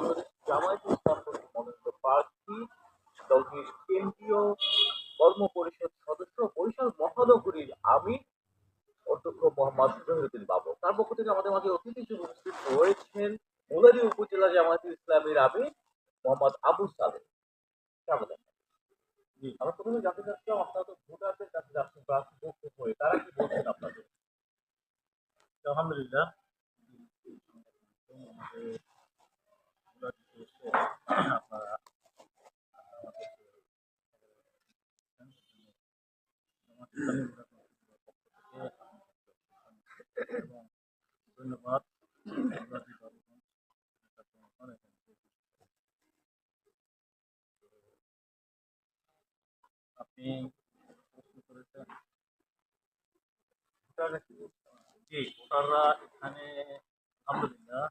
বাংলাদেশ জামায়াত ইসলাম মনোনীত প্রার্থী দলটির কেন্দ্রীয় কর্ম পরিষদ সদস্য বরিশাল মহানগরীর আমি অধ্যক্ষ মোহাম্মদ জহিরুদ্দিন বাবু। তার পক্ষ থেকে আমাদের মাঝে অতিথি হিসেবে উপস্থিত রয়েছেন মোলারি উপজেলা জামায়াত ইসলামের আমি মোহাম্মদ আবু সালেম স্বাগত আমরা প্রথমে জানতে চাচ্ছিলাম তো ভোটারদের কাছে যাচ্ছেন প্রার্থী বলছেন আপনাদের? আলহামদুলিল্লাহ। আপনারা ধন্যবাদ আপনি প্রশ্ন করেছেন ভোটাররা কি বলছেন জি ভোটাররা এখানে আলহামদুলিল্লাহ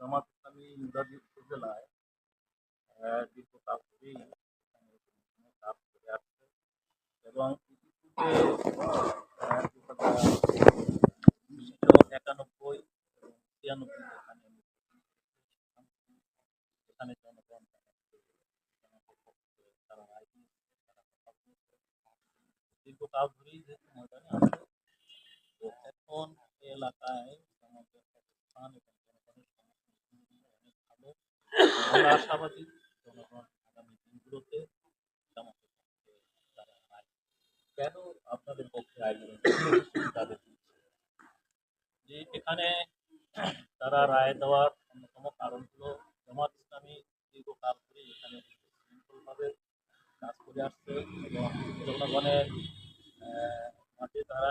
জামাত ইসলামী মুরাদি উপজেলায় এবং একানব্বই এবং ছিয়ানব্বই এলাকায় আশাবাদী জনগণ আগামী দিনগুলোতে জামাতের পক্ষে তারা রায় কেন আপনাদের পক্ষে আয়োজন তাদের দিচ্ছে যে এখানে তারা রায় দেওয়ার অন্যতম কারণ হলো জামাত ইসলামী দীর্ঘকাল ধরে এখানে শৃঙ্খলভাবে কাজ করে আসছে এবং জনগণের মাঝে তারা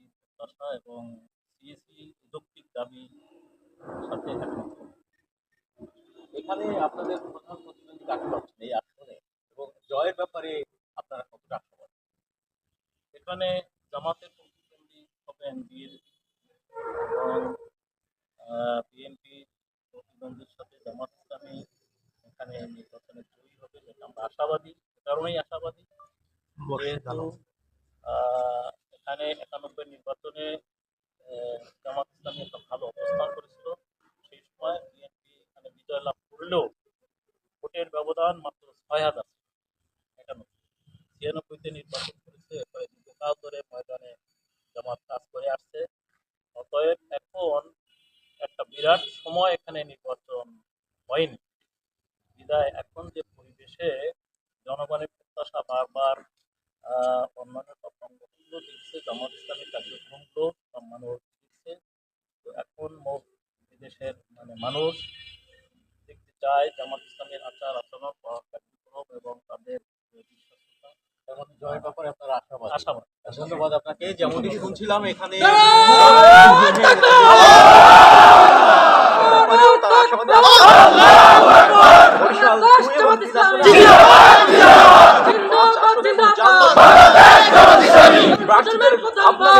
এবং সিএসি যৌক্তিক দাবি সাথে একমত। এখানে আপনাদের প্রধান প্রতিদ্বন্দ্বী কাকে পাচ্ছেন এই আসনে? এবং জয়ের ব্যাপারে আপনারা কতটা আশাবাদী? এখানে জামাতের প্রতিদ্বন্দ্বী হবেন বিএনপি। এবং বিএনপি প্রতিদ্বন্দ্বীর সাথে জামাত ইসলামী এখানে নির্বাচনে জয়ী হবে যেটা আমরা আশাবাদী। কারণেই আশাবাদী। এখানে একানব্বই নির্বাচনে জামাত ইসলামী একটা ভালো অবস্থান করেছিল। সেই সময় বিএনপি এখানে বিজয় লাভ করলেও ভোটের ব্যবধান মাত্র ছয় হাজার। একানব্বই ছিয়ানব্বইতে নির্বাচন করেছে, এরপরে দীর্ঘকাল ময়দানে জামাত কাজ করে আসছে। অতএব এখন একটা বিরাট সময় এখানে নির্বাচন হয়নি। বিদায় এখন যে পরিবেশে জনগণের প্রত্যাশা বারবার অন্যান্য সংগঠনগুলো দিচ্ছে জামাত ইসলামী কার্যক্রমগুলো মানুষ দিচ্ছে। তো এখন মোট বিদেশের মানে মানুষ দেখতে চায় জামাত ইসলামের আচার আচরণ কার্যক্রম এবং তাদের জয়ের ব্যাপারে আপনারা আশাবাদী। আশাবাদ। ধন্যবাদ আপনাকে। যেমনটি শুনছিলাম এখানে বরিশাল দুই এবং তিন আসনে প্রার্থীদের আপনাদের